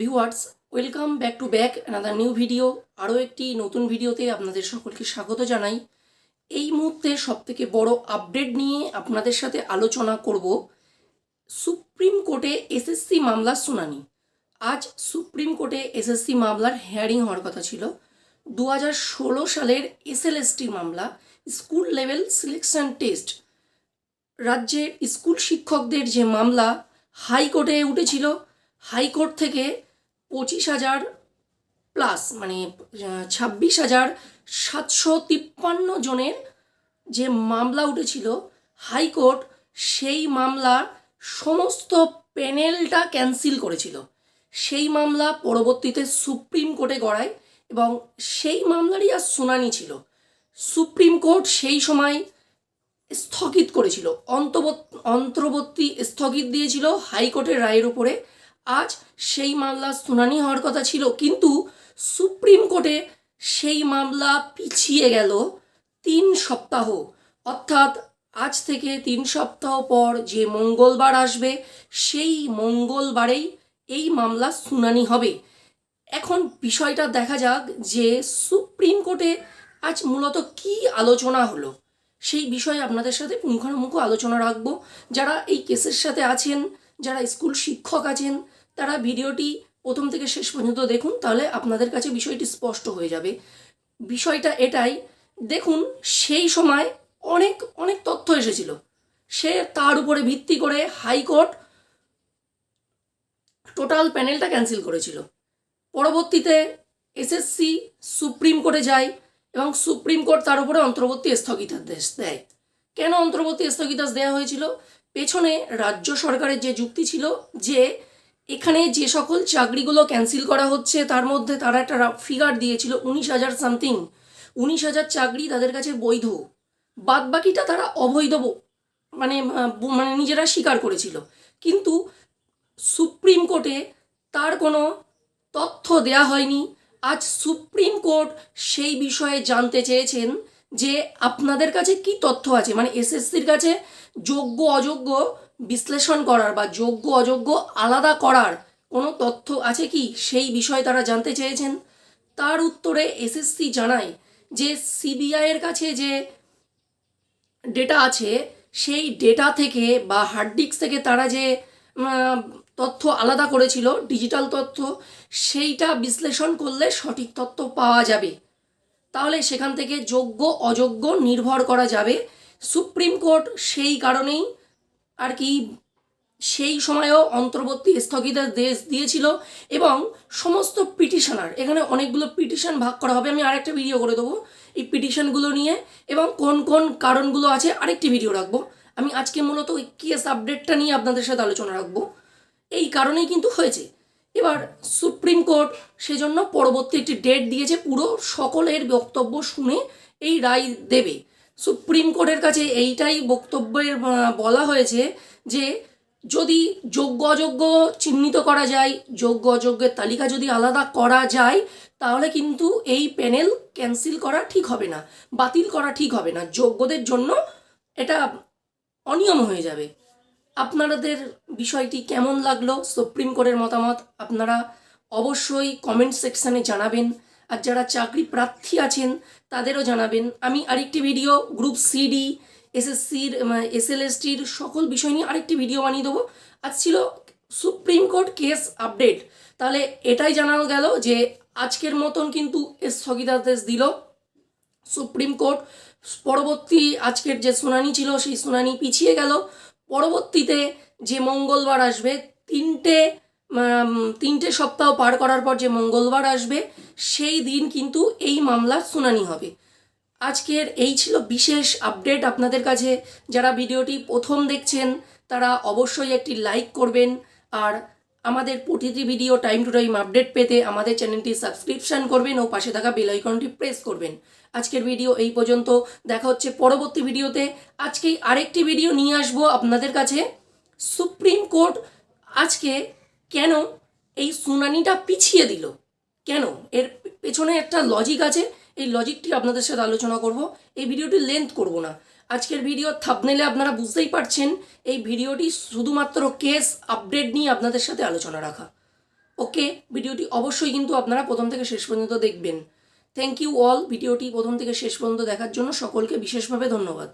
Viewers, welcome back to back another new video আরও একটি নতুন ভিডিওতে আপনাদের সকলকে স্বাগত জানাই। এই মুহূর্তে সবথেকে বড় আপডেট নিয়ে আপনাদের সাথে আলোচনা করব সুপ্রিম কোর্টে এসএসসি মামলার শুনানি। আজ সুপ্রিম কোর্টে এসএসসি মামলার হেয়ারিং হওয়ার কথা ছিল। দু ষোলো সালের এসএলএসটি মামলা স্কুল লেভেল সিলেকশন টেস্ট রাজ্যের স্কুল শিক্ষকদের যে মামলা, হাইকোর্টে উঠেছিল। হাইকোর্ট থেকে পঁচিশ হাজার প্লাস মানে ছাব্বিশ হাজার সাতশো তিপ্পান্ন জনের যে মামলা উঠেছিল, হাইকোর্ট সেই মামলার সমস্ত প্যানেলটা ক্যান্সেল করেছিল। সেই মামলা পরবর্তীতে সুপ্রিম কোর্টে গড়ায় এবং সেই মামলারই আর শুনানি ছিল। সুপ্রিম কোর্ট সেই সময় স্থগিত করেছিল অন্তর্বর্তী স্থগিত দিয়েছিল হাইকোর্টের রায়ের উপরে। আজ সেই মামলার শুনানি হওয়ার কথা ছিল, কিন্তু সুপ্রিম কোর্টে সেই মামলা পিছিয়ে গেল তিন সপ্তাহ। অর্থাৎ আজ থেকে তিন সপ্তাহ পর যে মঙ্গলবার আসবে, সেই মঙ্গলবারেই এই মামলা শুনানি হবে। এখন বিষয়টা দেখা যাক যে সুপ্রিম কোর্টে আজ মূলত কি আলোচনা হলো। সেই বিষয়ে আপনাদের সাথে পুঙ্খানুপুঙ্খ আলোচনা রাখব। যারা এই কেসের সাথে আছেন যারা স্কুল শিক্ষক আছেন, তারা ভিডিওটি প্রথম থেকে শেষ পর্যন্ত দেখুন, তাহলে আপনাদের কাছে বিষয়টি স্পষ্ট হয়ে যাবে। বিষয়টা এটাই, দেখুন, সেই সময় অনেক অনেক তথ্য এসেছিল। সে তার উপরে ভিত্তি করে হাইকোর্ট টোটাল প্যানেলটা ক্যান্সেল করেছিল। পরবর্তীতে এসএসসি সুপ্রিম কোর্টে যায় এবং সুপ্রিম কোর্ট তার উপরে অন্তর্বর্তী স্থগিতাদেশ দেয়। কেন অন্তর্বর্তী স্থগিতাদেশ দেওয়া হয়েছিল? পেছনে রাজ্য সরকারের যে যুক্তি ছিল যে এখানে যে সকল চাকরিগুলো ক্যান্সেল করা হচ্ছে, তার মধ্যে তারা একটা ফিগার দিয়েছিল, উনিশ হাজার সামথিং উনিশ হাজার চাকরি তাদের কাছে বৈধ। বাদ বাকিটা তারা অবৈধ মানে মানে নিজেরা স্বীকার করেছিল। কিন্তু সুপ্রিম কোর্টে তার কোনো তথ্য দেয়া হয়নি। আজ সুপ্রিম কোর্ট সেই বিষয়ে জানতে চেয়েছেন যে আপনাদের কাছে কি তথ্য আছে? মানে এসএসসির কাছে যোগ্য, অযোগ্য বিশ্লেষণ করার বা যোগ্য, অযোগ্য আলাদা করার কোনো তথ্য আছে কি? সেই বিষয়ে তারা জানতে চেয়েছেন। তার উত্তরে এসএসসি জানায় যে সিবিআইয়ের কাছে যে ডেটা আছে, সেই ডেটা থেকে বা হার্ড ডিস্ক থেকে তারা যে তথ্য আলাদা করেছিল ডিজিটাল তথ্য, সেইটা বিশ্লেষণ করলে সঠিক তথ্য পাওয়া যাবে। তাহলে সেখান থেকে যোগ্য, অযোগ্য নির্ভর করা যাবে। সুপ্রিম কোর্ট সেই কারণেই আর কি সেই সময়েও অন্তর্বর্তী স্থগিতাদেশ দিয়েছিল এবং সমস্ত পিটিশনার, এখানে অনেকগুলো পিটিশন ভাগ করা হবে। আমি আরেকটা ভিডিও করে দেবো এই পিটিশনগুলো নিয়ে এবং কোন কোন কারণগুলো আছে আরেকটি ভিডিও রাখব। আমি আজকে মূলত ওই কেস আপডেটটা নিয়ে আপনাদের সাথে আলোচনা রাখব। এই কারণেই কিন্তু হয়েছে। এবার সুপ্রিম কোর্ট সেজন্য পরবর্তী একটি ডেট দিয়েছে, পুরো সকলের বক্তব্য শুনে এই রায় দেবে। সুপ্রিম কোর্টের কাছে এইটাই বক্তব্যের বলা হয়েছে যে যদি যোগ্য অযোগ্য চিহ্নিত করা যায়, যোগ্য অযোগ্যের তালিকা যদি আলাদা করা যায়, তাহলে কিন্তু এই প্যানেল ক্যান্সেল করা ঠিক হবে না, বাতিল করা ঠিক হবে না। যোগ্যদের জন্য এটা অনিয়ম হয়ে যাবে। আপনাদের বিষয়টি কেমন লাগল সুপ্রিম কোর্টের মতামত আপনারা অবশ্যই কমেন্ট সেকশানে জানাবেন। আর যারা চাকরি প্রার্থী আছেন, তাদেরও জানাবেন। আমি আরেকটি ভিডিও গ্রুপ সিডি এসএসসির এসএলএসটির সকল বিষয় নিয়ে আরেকটি ভিডিও বানিয়ে দেবো। আজ ছিল সুপ্রিম কোর্ট কেস আপডেট তাহলে এটাই জানানো গেল যে আজকের মতন কিন্তু স্থগিতাদেশ দিল সুপ্রিম কোর্ট পরবর্তী আজকের যে শুনানি ছিল, সেই শুনানি পিছিয়ে গেল। পরবর্তীতে যে মঙ্গলবার আসবে, তিনটে তিনটে সপ্তাহ পার করার পর যে মঙ্গলবার আসবে, সেই দিন কিন্তু এই মামলার শুনানি হবে। আজকের এই ছিল বিশেষ আপডেট আপনাদের কাছে। যারা ভিডিওটি প্রথম দেখছেন, তারা অবশ্যই একটি লাইক করবেন। আর আমাদের প্রতিটি video time to time update পেতে আমাদের চ্যানেলটি সাবস্ক্রিপশন করবেন ও পাশে থাকা বেল আইকনটি প্রেস করবেন। আজকের ভিডিও এই পর্যন্ত। দেখা হচ্ছে পরবর্তী ভিডিওতে। আজকেই আরেকটি ভিডিও নিয়ে আসব আপনাদের কাছে। সুপ্রিম কোর্ট আজকে কেন এই শুনানিটা পিছিয়ে দিল? কেন? এর পেছনে একটা লজিক আছে। এই লজিকটি আপনাদের সাথে আলোচনা করব। এই ভিডিওটি লেন্থ করব না। আজকের ভিডিও থাপনেলে আপনারা বুঝতেই পারছেন, এই ভিডিওটি শুধুমাত্র কেস আপডেট নিয়ে আপনাদের সাথে আলোচনা রাখা। ওকে? ভিডিওটি অবশ্যই কিন্তু আপনারা প্রথম থেকে শেষ পর্যন্ত দেখবেন। থ্যাংক ইউ অল ভিডিওটি প্রথম থেকে শেষ পর্যন্ত দেখার জন্য সকলকে বিশেষভাবে ধন্যবাদ।